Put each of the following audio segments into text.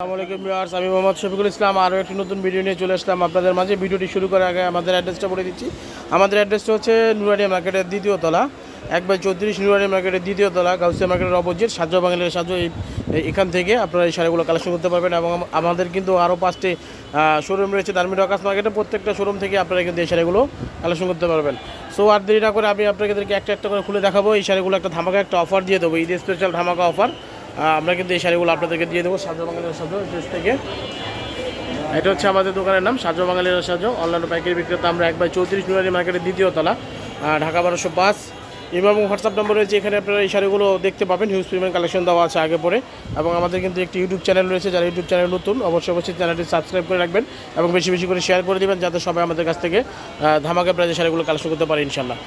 আসসালামু আলাইকুম ভিউয়ার্স, আমি মোহাম্মদ শফিকুল ইসলাম। আরও একটি নতুন ভিডিও নিয়ে চলে আসলাম আপনাদের মাঝে। ভিডিওটি শুরু করার আগে আমাদের অ্যাড্রেসটা বলে দিচ্ছি। আমাদের অ্যাড্রেসটা হচ্ছে নুরানিয়া মার্কেটের দ্বিতীয় তলা, এক বাই চৌত্রিশ নুরানিয়া মার্কেটের দ্বিতীয় তলা, গাউসিয়া মার্কেটের অপোজিট সাহায্য বাঙালির সাহায্য এই এখান থেকে আপনারা এই শাড়িগুলো কালেকশন করতে পারবেন এবং আমাদের কিন্তু আরও পাঁচটি শোরুম রয়েছে। দার্মিক আকাশ মার্কেটে প্রত্যেকটা শোরুম থেকে আপনারা কিন্তু এই শাড়িগুলো কালেকশন করতে পারবেন। সো আর দেরি না করে আমি আপনাদেরকে একটা একটা করে খুলে দেখাবো। এই শাড়িগুলো একটা ধামাকা একটা অফার দিয়ে দেবো। ঈদ স্পেশাল ধামাকা অফার আমরা কিন্তু এই শাড়িগুলো আপনাদেরকে দিয়ে দেবো সাজো বাঙালির সাজো ড্রেস থেকে। এটা হচ্ছে আমাদের দোকানের নাম, সাজো বাঙালির সাজো। অনলাইন পাইকারি বিক্রেতা আমরা একবার চৌত্রিশ নুরানি মার্কেটের দ্বিতীয় তলা ঢাকা বারোশো পাঁচ। এবং হোয়াটসঅ্যাপ নম্বর রয়েছে, এখানে আপনারা এই শাড়িগুলো দেখতে পাবেন। হিউজ পরিমাণ কালেকশন দেওয়া আছে আগে পরে। এবং আমাদের কিন্তু একটি ইউটিউব চ্যানেল রয়েছে, যারা ইউটিউব চ্যানেল নতুন, অবশ্যই অবশ্যই চ্যানেলটি সাবস্ক্রাইব করে রাখবেন এবং বেশি বেশি করে শেয়ার করে দেবেন, যাতে সবাই আমাদের কাছ থেকে ধামাকা প্রাইজে শাড়িগুলো কালেকশন করতে পারে ইনশাল্লাহ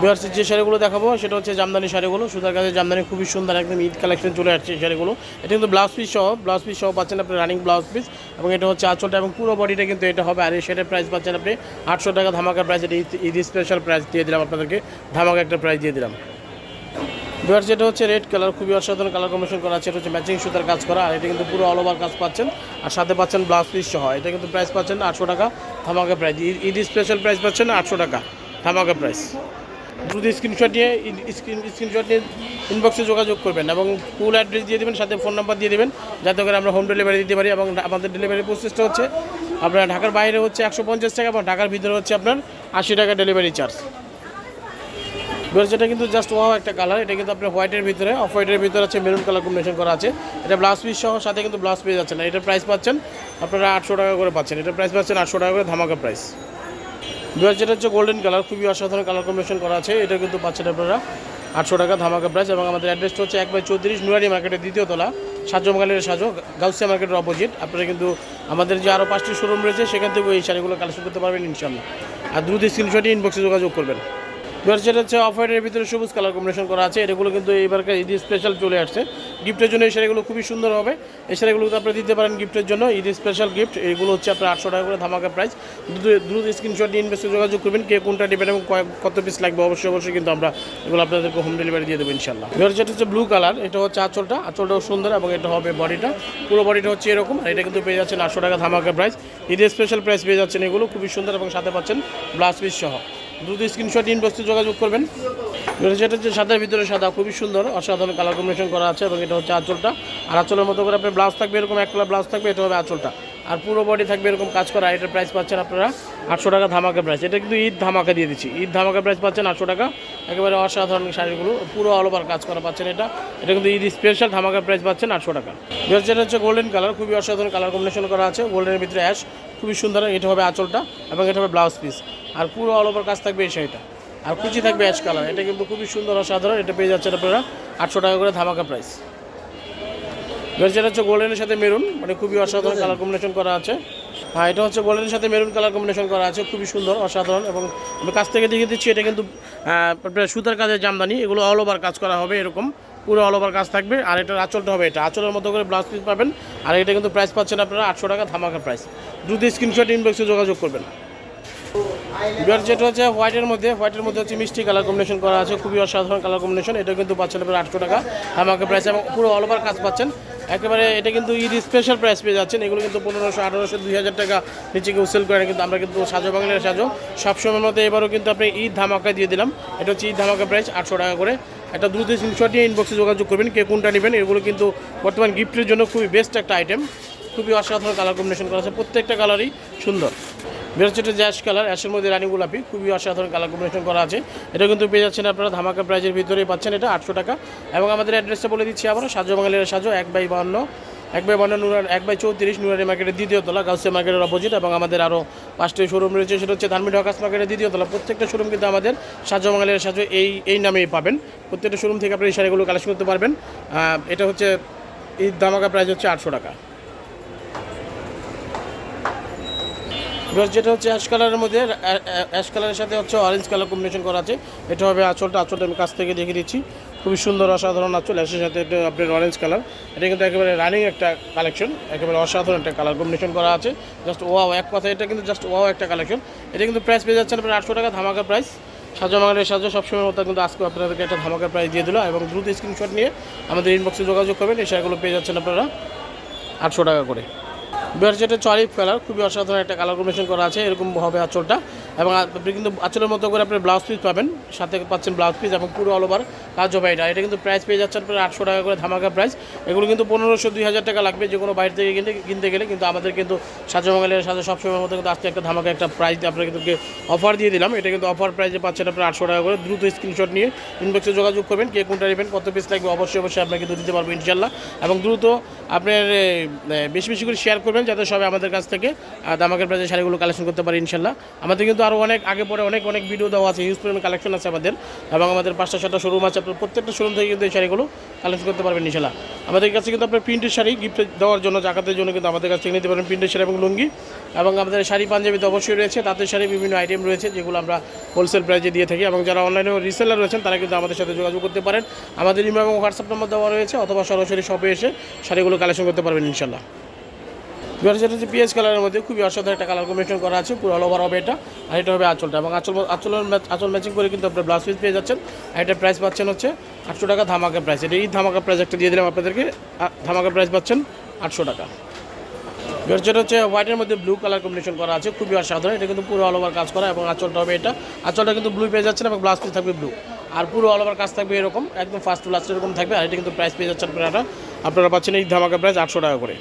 বিহার্সি যে শাড়িগুলো দেখাবো, সেটা হচ্ছে জামদানি শাড়িগুলো। সুতার কাছে জামদানি খুবই সুন্দর একদম ঈদ কালেকশন চলে আসছে শাড়িগুলো। এটা কিন্তু ব্লাউজ পিস সহ ব্লাউজ পিস সহ পাচ্ছেন আপনি রানিং ব্লাউজ পিস এবং এটা হচ্ছে আঁচলটা এবং পুরো বডিটা কিন্তু এটা হবে। আর এই শাড়ির প্রাইস পাচ্ছেন আপনি আটশো টাকা ধামাকা প্রাইস এটা ঈদ স্পেশাল প্রাইস দিয়ে দিলাম আপনাদেরকে। ধামাকা একটা প্রাইস দিয়ে দিলাম। বিহার যেটা হচ্ছে রেড কালার খুবই অসাধারণ কালার কম্বিনেশন করা আছে। এটা হচ্ছে ম্যাচিং সুতার কাজ করা। আর এটা কিন্তু পুরো অল ওভার কাজ পাচ্ছেন। আর সাথে পাচ্ছেন ব্লাউজ পিস সহ। এটা কিন্তু প্রাইস পাচ্ছেন আটশো টাকা ধামাকা প্রাইস ঈদ স্পেশাল প্রাইস পাচ্ছেন আটশো টাকা ধামাকা প্রাইস দ্রুত স্ক্রিনশট নিয়ে স্ক্রিন স্ক্রিনশট নিয়ে ইনবক্সে যোগাযোগ করবেন এবং ফুল অ্যাড্রেস দিয়ে দেবেন, সাথে ফোন নাম্বার দিয়ে দেবেন, যাতে করে আমরা হোম ডেলিভারি দিতে পারি এবং আমাদের ডেলিভারি প্রসেসটা হচ্ছে আপনার ঢাকার বাইরে হচ্ছে একশো পঞ্চাশ টাকা এবং ঢাকার ভিতরে হচ্ছে আপনার আশি টাকা ডেলিভারি চার্জ যেটা কিন্তু জাস্ট ওয়াও একটা কালার এটা কিন্তু আপনার হোয়াইটের ভিতরে অফ হোয়াইটের ভিতরে আছে মেরুন কালার কম্বিনেশন করা আছে। এটা ব্লাউজ পিস সহ, সাথে কিন্তু ব্লাউজ পেয়ে যাচ্ছে না। এটার প্রাইস পাচ্ছেন আপনারা আটশো টাকা করে পাচ্ছেন। এটার প্রাইস পাচ্ছেন আটশো টাকা করে ধামাকা প্রাইস দুয়ার যেটা হচ্ছে গোল্ডেন কালার খুবই অসাধারণ কালার কম্বিনেশন করা আছে, এটা কিন্তু পাচ্ছেন আপনারা আটশো টাকা ধামাকা প্রাইস এবং আমাদের অ্যাড্রেসটা হচ্ছে এক বাই চৌত্রিশ নুয়ারি মার্কেটের দ্বিতীয় তলা, সাজো মার্কেটের সাজো, গাউসিয়া মার্কেটের অপোজিট আপনারা কিন্তু আমাদের যে আরও পাঁচটি শোরুম রয়েছে, সেখান থেকে এই শাড়িগুলো কালেকশন করতে পারবেন ইনশাল্লাহ আর দ্রুত স্ক্রিনশটে ইনবক্সে যোগাযোগ করবেন। এবার হচ্ছে অফ হোয়াইটের ভিতরে সবুজ কালার কম্বিনেশন করা আছে। এগুলো কিন্তু এইবারকার ঈদ স্পেশাল চলে আসছে। গিফটের জন্য এই শাড়িগুলো খুবই সুন্দর হবে। এই শাড়িগুলো আপনি দিতে পারেন গিফটের জন্য। ঈদ স্পেশাল গিফট এগুলো হচ্ছে আপনার আটশো টাকা করে ধামাকা প্রাইস দ্রুত স্ক্রিনশট নিয়ে ইনভেস্টে যোগাযোগ করবেন। কে কোনটা নেবেন এবং কত পিস লাগবে অবশ্যই অবশ্যই কিন্তু আমরা এগুলো আপনাদেরকে হোম ডেলিভারি দিয়ে দেবো ইনশাল্লাহ এবার হচ্ছে ব্লু কালার এটা হচ্ছে আঁচলটা। আঁচলটাও সুন্দর এবং এটা হবে বডিটা পুরো বডিটা হচ্ছে এরকম। আর এটা কিন্তু পেয়ে যাচ্ছেন আটশো টাকা ধামাকা প্রাইস ঈদের স্পেশাল প্রাইস পেয়ে যাচ্ছেন এগুলো। খুবই সুন্দর এবং সাথে পাচ্ছেন ব্লাউজ পিস সহ। দ্রুত স্ক্রিনশট ইনবক্সে যোগাযোগ করবেন। যেটা হচ্ছে সাদার ভিতরে সাদা, খুবই সুন্দর, অসাধারণ কালার কম্বিনেশন করা আছে এবং এটা হচ্ছে আঁচলটা। আর আঁচলের মতো করে আপনার ব্লাউজ থাকবে, এরকম এক কালার ব্লাউজ থাকবে, এটা হবে আঁচলটা। আর পুরো বডি থাকবে এরকম কাজ করা এটার প্রাইস পাচ্ছেন আপনারা আটশো টাকা ধামাকা প্রাইস এটা কিন্তু ঈদ ধামাকা দিয়ে দিচ্ছি। ঈদ ধামাকা প্রাইস পাচ্ছেন আটশো টাকা। একেবারে অসাধারণ শাড়িগুলো, পুরো অল ওভার কাজ করা পাচ্ছেন এটা। এটা কিন্তু ঈদ স্পেশাল ধামাকা প্রাইস পাচ্ছেন আটশো টাকা। যেটা হচ্ছে গোল্ডেন কালার খুবই অসাধারণ কালার কম্বিনেশন করা আছে। গোল্ডেনের ভিতরে অ্যাশ খুবই সুন্দর, এটা হবে আঁচলটা এবং এটা হবে ব্লাউজ পিস আর পুরো অল ওভার কাজ থাকবে এই শাড়িটা। আর কুচি থাকবে অ্যাশ কালার এটা কিন্তু খুবই সুন্দর, অসাধারণ, এটা পেয়ে যাচ্ছেন আপনারা আটশো টাকা করে ধামাকা প্রাইস যেটা হচ্ছে গোল্ডেনের সাথে মেরুন মানে খুবই অসাধারণ কালার কম্বিনেশন করা আছে। হ্যাঁ এটা হচ্ছে গোল্ডেনের সাথে মেরুন কালার কম্বিনেশন করা আছে, খুবই সুন্দর, অসাধারণ এবং আমি কাছ থেকে দেখিয়ে দিচ্ছি, এটা কিন্তু সুতার কাজের জামদানি, এগুলো অল ওভার কাজ করা হবে এরকম, পুরো অল ওভার কাজ থাকবে। আর এটার আঁচলটা হবে এটা, আঁচলের মতো করে ব্লাউজ পিস পাবেন, আর এটা কিন্তু প্রাইস পাচ্ছেন আপনারা আটশো টাকা ধামাকা প্রাইস দ্রুত স্ক্রিনশট ইনবক্সে যোগাযোগ করবেন। এবার যেটা হচ্ছে হোয়াইটের মধ্যে হোয়াইটের মধ্যে হচ্ছে মিষ্টি কালার কম্বিনেশন করা আছে, খুবই অসাধারণ কালার কম্বিনেশন এটা কিন্তু পাচ্ছেন আপনার আটশো টাকা আমাকে প্রাইস এবং পুরো অল ওভার কাজ পাচ্ছেন। একেবারে এটা কিন্তু ঈদ স্পেশাল প্রাইস পেয়ে যাচ্ছেন, এগুলো কিন্তু পনেরোশো, আঠারোশো দুই হাজার টাকা নিচে কেউ সেল করে কিন্তু আমরা কিন্তু সাজো, বাংলার সাজো। সবসময়ের মতো এবারও কিন্তু আপনি ঈদ ধামাকা দিয়ে দিলাম, এটা হচ্ছে ঈদ ধামাকা প্রাইস আটশো টাকা করে। একটা দ্রুত স্ক্রিনশট নিয়ে ইনবক্সে যোগাযোগ করবেন, কে কোনটা নেবেন, এগুলো কিন্তু বর্তমান গিফটের জন্য খুবই বেস্ট একটা আইটেম খুবই অসাধারণ কালার কম্বিনেশন করা আছে, প্রত্যেকটা কালারই সুন্দর। বেরোচ্ছে এটা জ্যাশ কালার, অ্যাশের মধ্যে রানী গোলাপি, খুবই অসাধারণ কালার কম্বিনেশন করা আছে। এটা কিন্তু পেয়ে যাচ্ছেন আপনারা, ধামাকা প্রাইজের ভিতরেই পাচ্ছেন এটা, আটশো টাকা। এবং আমাদের অ্যাড্রেসটা বলে দিচ্ছি আবার সাজো বাঙালির সাজো, এক বাই বান্ন এক বাই বান্ন নুরান এক বাই চৌত্রিশ নুরানি মার্কেটের দ্বিতীয় তলা গাউসিয়া মার্কেটের অপোজিট এবং আমাদের আরও পাঁচটি শোরুম রয়েছে, সেটা হচ্ছে ধার্মিক ঢাকাস মার্কেটের দ্বিতীয় তলা। প্রত্যেকটা শোরুম কিন্তু আমাদের সাজো বাঙালির সাজো এই এই নামেই পাবেন। প্রত্যেকটা শোরুম থেকে আপনি এই শাড়িগুলো কালেকশন করতে পারবেন। এটা হচ্ছে, এই ধামাকা প্রাইস হচ্ছে আটশো টাকা। যেটা হচ্ছে অ্যাশ কালারের মধ্যে অ্যাশ কালারের সাথে হচ্ছে অরেঞ্জ কালার কম্বিনেশন করা আছে। এটা হবে আঁচলটা আঁচলটা আমি কাছ থেকে দেখিয়ে দিচ্ছি। খুবই সুন্দর অসাধারণ আঁচল অ্যাশের সাথে এটা আপনার অরেঞ্জ কালার এটা কিন্তু একেবারে রানিং একটা কালেকশন একেবারে অসাধারণ একটা কালার কম্বিনেশন করা আছে। জাস্ট ওয়াও এক কথা এটা কিন্তু জাস্ট ওয়াও একটা কালেকশন এটা কিন্তু প্রাইস পেয়ে যাচ্ছে আপনার আটশো টাকা ধামাকা প্রাইস সাজা বাঙালির সাজা সবসময় মতো কিন্তু আজকে আপনাদেরকে একটা ধামাকার প্রাইস দিয়ে দিল এবং দ্রুত স্ক্রিনশট নিয়ে আমাদের ইনবক্সে যোগাযোগ করবেন, এই শাড়িগুলো পেয়ে যাচ্ছেন আপনারা আটশো টাকা করে। বিহার যেটা চলিপ কালার খুবই অসাধারণ একটা কালার কম্বিনেশন করা আছে এরকম হবে আঁচলটা। এবং আপনি কিন্তু আঁচলের মতো করে আপনি ব্লাউজ পিস পাবেন সাথে পাচ্ছেন ব্লাউজ পিস এবং পুরো অল ওভার কাজ হবে এটা এটা কিন্তু প্রাইস পেয়ে যাচ্ছেন আপনার আটশো টাকা করে ধামাকা প্রাইস এগুলো কিন্তু পনেরোশো দুই হাজার টাকা লাগবে যে কোনো বাইরে থেকে কিনতে কিনতে গেলে। কিন্তু আমাদের কিন্তু সাজামঙ্গলের সাথে সবসময়ের মতো কিন্তু আজকে একটা ধামাকা একটা প্রাইস আপনার কিন্তু অফার দিয়ে দিলাম। এটা কিন্তু অফার প্রাইসে পাচ্ছেন আপনার আটশো টাকা করে। দ্রুত স্ক্রিনশট নিয়ে ইনবক্সে যোগাযোগ করবেন কে কোনটা নেবেন কত পিস লাগবে অবশ্যই অবশ্যই আপনাকে কিন্তু দিতে পারব ইনশাল্লাহ এবং দ্রুত আপনার বেশি বেশি করে শেয়ার করবেন যাতে সবাই আমাদের কাছ থেকে আহ, দামাকের প্রাইসে শাড়িগুলো কালেকশন করতে পারে ইনশাল্লাহ আমাদের কিন্তু আরও অনেক আগে পরে অনেক অনেক ভিডিও দেওয়া আছে ইউজ পরিমাণ কালেকশন আছে আমাদের। এবং আমাদের পাঁচটা সাতটা শোরুম আছে, আপনার প্রত্যেকটা শোরুম থেকে কিন্তু এই শাড়িগুলো কালেকশন করতে পারবেন, ইনশাল্লাহ। আমাদের কাছে কিন্তু আপনার প্রিন্টের শাড়ি গিফট দেওয়ার জন্য, জাকাতের জন্য কিন্তু আমাদের কাছ থেকে নিতে পারেন প্রিন্টের শাড়ি এবং লুঙ্গি। এবং আমাদের শাড়ি পাঞ্জাবি তো অবশ্যই রয়েছে, তাঁতের শাড়ি বিভিন্ন আইটেম রয়েছে, যেগুলো আমরা হোলসেল প্রাইসে দিয়ে থাকি। এবং যারা অনলাইনে রিসেলার রয়েছেন, তারা কিন্তু আমাদের সাথে যোগাযোগ করতে পারেন। আমাদের ইমেল এবং হোয়াটসঅ্যাপ নম্বর দেওয়া রয়েছে, অথবা সরাসরি শপে এসে শাড়িগুলো কালেকশন করতে পারবেন, ইনশাল্লাহ। যেটা হচ্ছে পিএস কালারের মধ্যে খুবই অসাধারণ একটা কালার কম্বিনেশন করা আছে, পুরো অল ওভার হবে এটা, আর এটা হবে আঁচলটা। এবং আঁচল আঁচলের ম্যাচ আঁচল ম্যাচিং করে কিন্তু আপনার ব্লাউজ পিস পেয়ে যাচ্ছেন, আর এটার প্রাইস পাচ্ছেন হচ্ছে আটশো টাকা ধামাকা প্রাইস এটা এই ধামাকা প্রাইস একটা দিয়ে দিলাম আপনাদেরকে ধামাকা প্রাইস পাচ্ছেন আটশো টাকা। যেটা হচ্ছে হোয়াইটের মধ্যে ব্লু কালার কম্বিনেশন করা আছে, খুবই অসাধারণ। এটা কিন্তু পুরো অল ওভার কাজ করা, এবং আঁচলটা হবে এটা। আঁচলটা কিন্তু ব্লু পেয়ে যাচ্ছেন, এবং ব্লাউজ পিস থাকবে ব্লু আর পুরো অল ওভার কাজ থাকবে এরকম, একদম ফার্স্ট টু লাস্ট এরকম থাকবে, আর এটা কিন্তু প্রাইস পেয়ে যাচ্ছেন আপনারা। আপনারা পাচ্ছেন এই ধামাকা প্রাইস আটশো টাকা করে।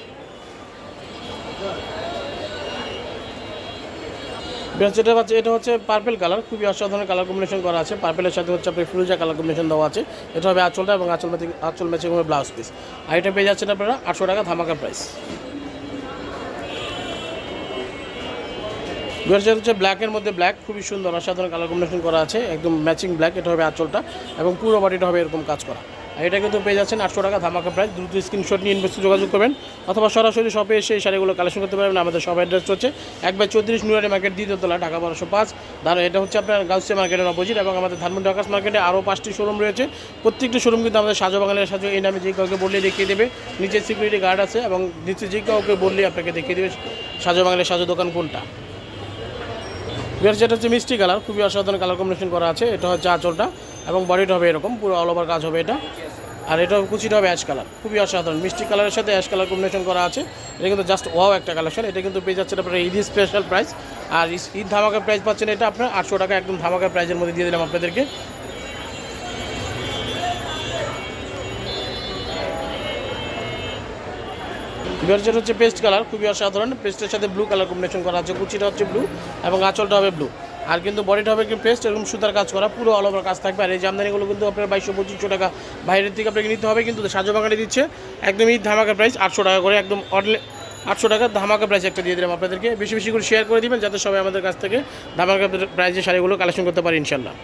যেটা পাচ্ছে এটা হচ্ছে পার্পেল কালার খুবই অসাধারণ কালার কম্বিনেশন করা আছে। পার্পেলের সাথে হচ্ছে আপনার ফিরোজা কালার কম্বিনেশন দেওয়া আছে। এটা হবে আঁচলটা এবং আঁচল ম্যাচিং আঁচল ম্যাচিং হবে ব্লাউজ পিস আর এটা পেয়ে যাচ্ছেন আপনারা আটশো টাকা ধামাকা প্রাইস যেটা হচ্ছে ব্ল্যাকের মধ্যে ব্ল্যাক খুবই সুন্দর, অসাধারণ কালার কম্বিনেশন করা আছে। একদম ম্যাচিং ব্ল্যাক এটা হবে আঁচলটা এবং পুরো বডিটা হবে এরকম কাজ করা। আর এটা কিন্তু পেয়ে যাচ্ছেন আটশো টাকা ধামাকা প্রাইস দ্রুত স্ক্রিনশট নিয়ে ইনভেস্টে যোগাযোগ করবেন অথবা সরাসরি শপে এসে এই শাড়িগুলো কালেকশন করতে পারবেন। আমাদের সব অ্যাড্রেস হচ্ছে এক বাই চৌত্রিশ নুরারি মার্কেট দ্বিতীয়তলা ঢাকা বারোশো পাঁচ। দাঁড়া এটা হচ্ছে আপনার গাউসিয়া মার্কেটের অপোজিট এবং আমাদের ধানমন্ডি আকাশ মার্কেটে আরও পাঁচটি শোরুম রয়েছে। প্রত্যেকটি শোরুম কিন্তু আমাদের সাজো বাঙালির সাজো, এই নামে যে কাউকে বললে দেখিয়ে দেবে। নিচে সিকিউরিটি গার্ড আছে এবং নিচে যে কাউকে বললে আপনাকে দেখিয়ে দেবে সাজো বাঙালির সাজো দোকান কোনটা। বিয়ার যেটা হচ্ছে মিষ্টি কালার খুবই অসাধারণ কালার কম্বিনেশন করা আছে। এটা হচ্ছে আঁচলটা। এবং বডিটা হবে এরকম, পুরো অল ওভার কাজ হবে এটা। আর এটা কুচিটা হবে অ্যাশ কালার খুবই অসাধারণ। মিষ্টি কালারের সাথে অ্যাশ কালার কম্বিনেশন করা আছে। এটা কিন্তু জাস্ট ওয়াও একটা কালেকশন এটা কিন্তু পেয়ে যাচ্ছে আপনার ঈদ স্পেশাল প্রাইস আর ঈদ ধামাকা প্রাইস পাচ্ছেন এটা আপনার আটশো টাকা একদম ধামাকা প্রাইসের মধ্যে দিয়ে দিলাম আপনাদেরকে। এবার হচ্ছে পেস্ট কালার খুবই অসাধারণ। পেস্টের সাথে ব্লু কালার কম্বিনেশন করা আছে। কুচিটা হচ্ছে ব্লু এবং আঁচলটা হবে ব্লু আর কিন্তু বডিটা হবে কিন্তু পেস্ট এরকম সুতার কাজ করা, পুরো অল ওভার কাজ থাকবে। আর এই জামদানিগুলো কিন্তু আপনার বাইশশো পঁচিশশো টাকা বাইরের থেকে আপনাকে নিতে হবে, কিন্তু সাজো বাগানে দিচ্ছে, একদমই ধামাকা প্রাইস আটশো টাকা করে, একদম অর্ডলে আটশো টাকা ধামাকা প্রাইস একটা দিয়ে দিলাম আপনাদেরকে। বেশি বেশি করে শেয়ার করে দিবেন, যাতে সবাই আমাদের কাছ থেকে ধামাকা প্রাইসে শাড়িগুলো কালেকশন করতে পারে ইনশাল্লাহ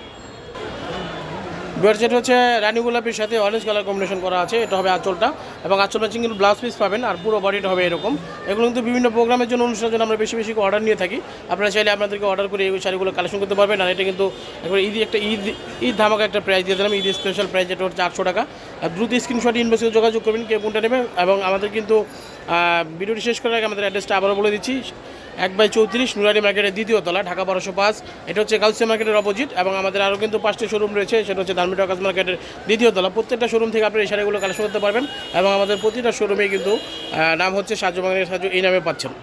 যেটা হচ্ছে রানী গোলাপির সাথে অরেঞ্জ কালার কম্বিনেশন করা আছে, এটা হবে আঁচলটা। এবং আঁচল ম্যাচিং কিন্তু ব্লাউজ পিস পাবেন, আর পুরো বডিটা হবে এরকম। এগুলো কিন্তু বিভিন্ন প্রোগ্রামের জন্য, অনুষ্ঠানের জন্য আমরা বেশি বেশি অর্ডার নিয়ে থাকি। আপনারা চাইলে আপনাদেরকে অর্ডার করে এই শাড়িগুলো কালেকশন করতে পারবেন, আর এটা কিন্তু একবার ঈদ, একটা ঈদ ঈদ ধামাকা একটা প্রাইস দিয়ে দিলাম ঈদ স্পেশাল প্রাইস যেটা হচ্ছে আটশো টাকা। আর দ্রুত স্ক্রিনশট ইনভেস্টে যোগাযোগ করবেন, কে কোনটা নেবেন এবং আমাদের কিন্তু ভিডিওটি শেষ করার আগে আমাদের অ্যাড্রেসটা আবারও বলে দিচ্ছি। এক বাই চৌত্রিশ নুরানি মার্কেটের দ্বিতীয় তলা, ঢাকা বারোশো পাঁচ। এটা হচ্ছে গাউসিয়া মার্কেটের অপোজিট এবং আমাদের আরও কিন্তু পাঁচটি শোরুম রয়েছে, সেটা হচ্ছে ধার্মিক আকাশ মার্কেটের দ্বিতীয় তলা। প্রত্যেকটা শোরুম থেকে আপনি এই শাড়িগুলো কালেকশন করতে পারবেন এবং আমাদের প্রতিটা শোরুমে কিন্তু নাম হচ্ছে সাজু বাঙালির সাজু, এই নামে পাচ্ছেন।